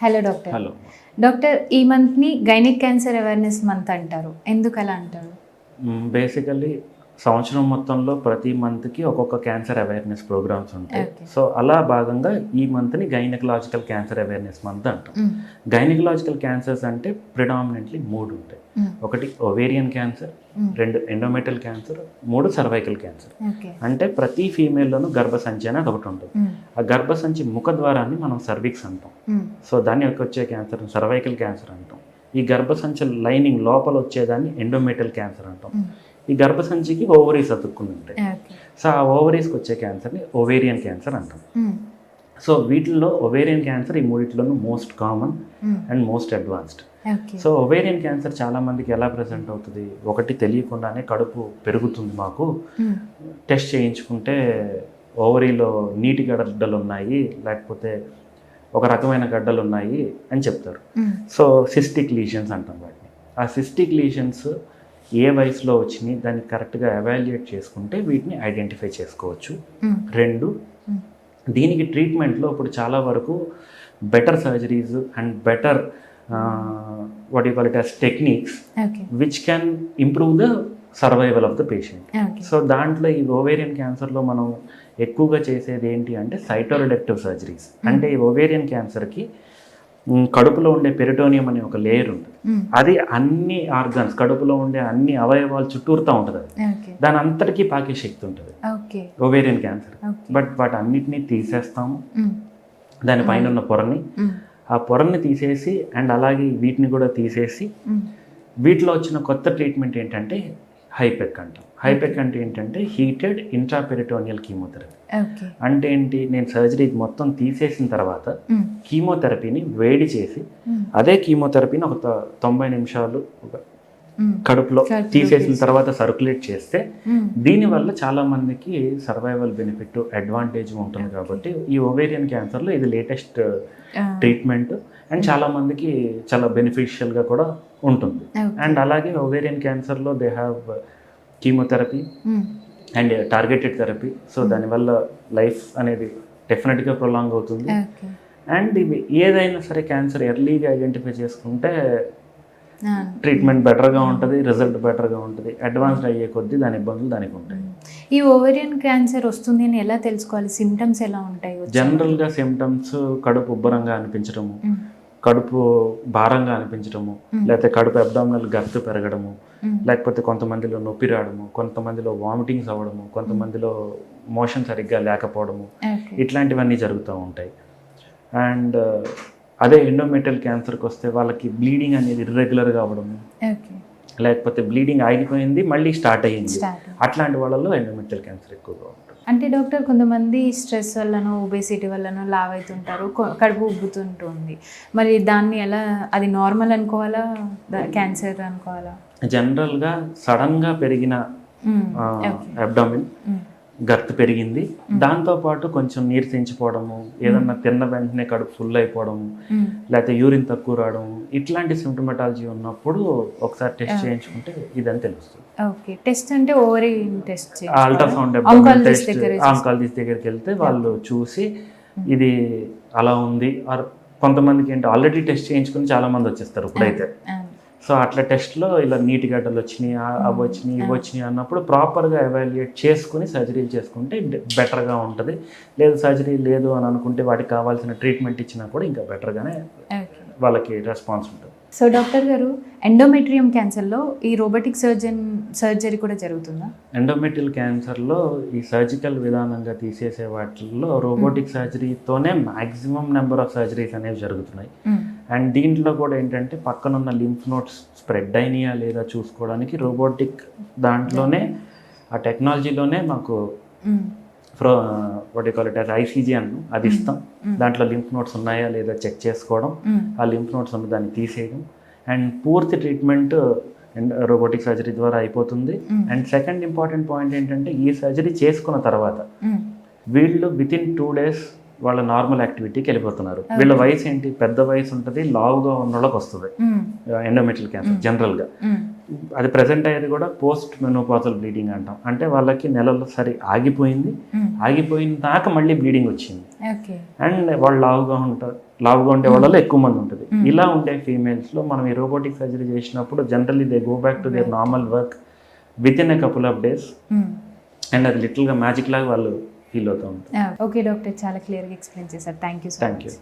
Hello doctor hello doctor ఈ మంత్ని gynaec cancer awareness month అంటారు. ఎందుకు అలా అంటారు బేసికల్లీ సంవత్సరం మొత్తంలో ప్రతి మంత్కి ఒక్కొక్క క్యాన్సర్ అవేర్నెస్ ప్రోగ్రామ్స్ ఉంటాయి. సో అలా భాగంగా ఈ మంత్ని గైనకలాజికల్ క్యాన్సర్ అవేర్నెస్ మంత్ అంటాం. గైనకలాజికల్ క్యాన్సర్స్ అంటే ప్రిడామినెంట్లీ మూడు ఉంటాయి మ్మ్. ఒకటి ఒవేరియన్ క్యాన్సర్ మ్మ్. రెండు ఎండోమెటల్ క్యాన్సర్ మూడు సర్వైకల్ క్యాన్సర్ అంటే ప్రతి ఫీమేల్లోనూ గర్భసంచి అనేది ఒకటి ఉంటుంది. ఆ గర్భసంచి ముఖ ద్వారాన్ని మనం సర్విక్స్ అంటాం. సో దాన్ని వచ్చే క్యాన్సర్ సర్వైకల్ క్యాన్సర్ అంటాం ఈ గర్భసంచి లైనింగ్ లోపల వచ్చేదాన్ని ఎండోమెటల్ క్యాన్సర్ అంటాం. ఈ గర్భసంచికి ఓవరీస్ అతుక్కుని ఉంటాయి సో ఆ ఓవరీస్కి వచ్చే క్యాన్సర్ని ఓవేరియన్ క్యాన్సర్ అంటాం. మ్మ్. సో వీటిల్లో ఒవేరియన్ క్యాన్సర్ ఈ మూడిట్లోనూ most common hmm. And most advanced. So ovarian cancer చాలా మందికి ఎలా ప్రజెంట్ అవుతుంది? ఒకటి తెలియకుండానే కడుపు పెరుగుతుంది మాకు. మ్మ్. టెస్ట్ చేయించుకుంటే ఓవరీలో నీటి గడ్డలు ఉన్నాయి లేకపోతే ఒక రకమైన గడ్డలు ఉన్నాయి అని చెప్తారు. సో సిస్టిక్ లీషన్స్ అంటాం వాటిని. ఆ సిస్టిక్ లీషన్స్ ఏ వయసులో వచ్చినాయి దాన్ని కరెక్ట్గా ఎవాల్యుయేట్ చేసుకుంటే వీటిని ఐడెంటిఫై చేసుకోవచ్చు. రెండు. దీనికి ట్రీట్మెంట్లో ఇప్పుడు చాలా వరకు better surgeries and better what you call it techniques which can improve the survival of the patient so దాంట్లో ఈ ఓవేరియన్ క్యాన్సర్లో మనం ఎక్కువగా చేసేది ఏంటి అంటే సైటోరిడక్టివ్ సర్జరీస్ అంటే ఈ ఓవేరియన్ క్యాన్సర్కి కడుపులో ఉండే పెరిటోనియం అనే ఒక లేయర్ ఉంటుంది. అది అన్ని ఆర్గాన్స్ కడుపులో ఉండే అన్ని అవయవాలు చుట్టూరుతా ఉంటుంది అది. దాని అంతటికీ పాకే శక్తి ఉంటుంది. ఓవేరియన్ క్యాన్సర్ బట్ వాటి అన్నిటినీ తీసేస్తాము. దానిపైన ఉన్న పొరని. ఆ పొరని తీసేసి అండ్ అలాగే వీటిని కూడా తీసేసి. వీటిలో వచ్చిన కొత్త ట్రీట్మెంట్ ఏంటంటే హైపెక్ అంటాం హైపెక్ అంటే ఏంటంటే హీటెడ్ ఇంట్రాపెరిటోనియల్ కీమోథెరపీ అంటే ఏంటి నేను సర్జరీ మొత్తం తీసేసిన తర్వాత. కీమోథెరపీని వేడి చేసి. అదే కీమోథెరపీని ఒక తొంభై నిమిషాలు ఒక. కడుపులో తీసేసిన తీసి. తర్వాత సర్క్యులేట్ చేస్తే. దీనివల్ల చాలా మందికి సర్వైవల్ బెనిఫిట్ అడ్వాంటేజ్ ఉంటుంది కాబట్టి ఈ ఓవేరియన్ క్యాన్సర్లో ఇది లేటెస్ట్ ట్రీట్మెంట్ అండ్ చాలా మందికి చాలా బెనిఫిషియల్గా కూడా ఉంటుంది. అండ్ అలాగే ovarian క్యాన్సర్లో they have chemotherapy. And targeted therapy so దానివల్ల లైఫ్ అనేది డెఫినెట్గా ప్రొలాంగ్ అవుతుంది. అండ్ ఇవి ఏదైనా సరే క్యాన్సర్ ఎర్లీగా ఐడెంటిఫై చేసుకుంటే. ట్రీట్మెంట్ బెటర్గా ఉంటుంది రిజల్ట్ బెటర్గా ఉంటుంది. అడ్వాన్స్డ్ అయ్యే కొద్దీ దాని ఇబ్బందులు దానికి ఉంటాయి. ఈ ఓవేరియన్ క్యాన్సర్ వస్తుంది అని ఎలా తెలుసుకోవాలి? సిమ్టమ్స్ ఎలా ఉంటాయి? జనరల్గా సిమ్టమ్స్ కడుపు ఉబ్బరంగా అనిపించడము మ్మ్. కడుపు భారంగా అనిపించడము. లేకపోతే కడుపు అబ్డామినల్ గర్త్ పెరగడము. లేకపోతే కొంతమందిలో నొప్పి రావడము కొంతమందిలో వామిటింగ్స్ అవ్వడము కొంతమందిలో మోషన్ సరిగ్గా లేకపోవడము ఇట్లాంటివన్నీ జరుగుతూ ఉంటాయి. అండ్ అదే ఎండోమెటల్ క్యాన్సర్కి వస్తే వాళ్ళకి బ్లీడింగ్ అనేది ఇర్రెగ్యులర్గా అవ్వడము. లేకపోతే బ్లీడింగ్ ఆగిపోయింది మళ్ళీ స్టార్ట్ అయ్యింది. అట్లాంటి వాళ్ళలో ఎండోమెటల్ క్యాన్సర్ ఎక్కువగా ఉంటుంది. అంటే డాక్టర్ కొంతమంది స్ట్రెస్ వల్లనో ఒబేసిటీ వల్లనో లావ్ అవుతుంటారు కడుపు ఉబ్బుతుంటుంది. మరి దాన్ని ఎలా అది నార్మల్ అనుకోవాలా క్యాన్సర్ అనుకోవాలా? జనరల్గా సడన్గా పెరిగిన. అబ్డామిన్. గర్త్ పెరిగింది. దాంతోపాటు కొంచెం నీరసించిపోవడము ఏదన్నా తిన్న వెంటనే కడుపు ఫుల్ అయిపోవడము. లేకపోతే యూరిన్ తక్కువ రావడం ఇట్లాంటి సిమ్టమటాలజీ ఉన్నప్పుడు ఒకసారి టెస్ట్ చేయించుకుంటే ఇదని తెలుస్తుంది. ఓకే. టెస్ట్ అంటే ovary test ultrasound test oncologist దగ్గరికి వెళ్తే వాళ్ళు చూసి ఇది అలా ఉంది. ఆర్ కొంతమందికి ఏంటి ఆల్రెడీ టెస్ట్ చేయించుకుని చాలా మంది వచ్చేస్తారు ఇప్పుడైతే. సో అట్లా టెస్ట్లో ఇలా నీటి గడ్డలు వచ్చినాయి అవి వచ్చినాయి ఇవి వచ్చినాయి అన్నప్పుడు ప్రాపర్గా ఎవాల్యుయేట్ చేసుకుని సర్జరీ చేసుకుంటే బెటర్గా ఉంటుంది. లేదు సర్జరీ లేదు అని అనుకుంటే వాటికి కావాల్సిన ట్రీట్మెంట్ ఇచ్చినా కూడా ఇంకా బెటర్గానే వాళ్ళకి రెస్పాన్స్ ఉంటుంది. సో డాక్టర్ గారు ఎండోమెట్రియం క్యాన్సర్లో ఈ రోబోటిక్ సర్జన్ సర్జరీ కూడా జరుగుతుందా? ఎండోమెట్రియల్ క్యాన్సర్లో ఈ సర్జికల్ విధానంగా తీసేసే వాటిల్లో రోబోటిక్ సర్జరీతోనే మ్యాక్సిమం నెంబర్ ఆఫ్ సర్జరీస్ అనేవి జరుగుతున్నాయి. మ్మ్. అండ్ దీంట్లో కూడా ఏంటంటే పక్కనున్న లింఫ్ నోట్స్ స్ప్రెడ్ అయినాయా లేదా చూసుకోవడానికి రోబోటిక్ దాంట్లోనే ఆ టెక్నాలజీలోనే మాకు. ఫ్రో వాట్ కాల్ ఇట్ ఐసీజీ అన్ను అది ఇస్తాం. దాంట్లో లింఫ్ నోట్స్ ఉన్నాయా లేదా చెక్ చేసుకోవడం. ఆ లింఫ్ నోట్స్ ఉన్న దాన్ని తీసేయడం అండ్ పూర్తి ట్రీట్మెంట్ అండ్ రోబోటిక్ సర్జరీ ద్వారా అయిపోతుంది. అండ్ సెకండ్ ఇంపార్టెంట్ పాయింట్ ఏంటంటే ఈ సర్జరీ చేసుకున్న తర్వాత. వీళ్ళు విత్ ఇన్ టూ డేస్ వాళ్ళ నార్మల్ యాక్టివిటీకి వెళ్ళిపోతున్నారు. వీళ్ళ వయసు ఏంటి? పెద్ద వయసు ఉంటుంది లావుగా ఉన్న వాళ్ళకి వస్తుంది. ఎండోమెట్రియల్ క్యాన్సర్ జనరల్గా అది ప్రజెంట్ అయ్యేది కూడా పోస్ట్ మెనోపాజల్ బ్లీడింగ్ అంటాం. అంటే వాళ్ళకి నెలలో సరి ఆగిపోయింది. ఆగిపోయిన దాకా మళ్ళీ బ్లీడింగ్ వచ్చింది. అండ్ వాళ్ళు లావుగా ఉంటారు లావుగా ఉండే వాళ్ళలో ఎక్కువ మంది ఉంటుంది. ఇలా ఉండే ఫీమేల్స్లో మనం ఈ రోబోటిక్ సర్జరీ చేసినప్పుడు generally they go back to their normal work within a couple of days and అది లిటిల్గా మ్యాజిక్ లాగా వాళ్ళు ఫీల్ అవుతూ ఉంటాం ఓకే డాక్టర్. చాలా క్లియర్గా ఎక్స్ప్లెయిన్ చేశారు. Thank you thank you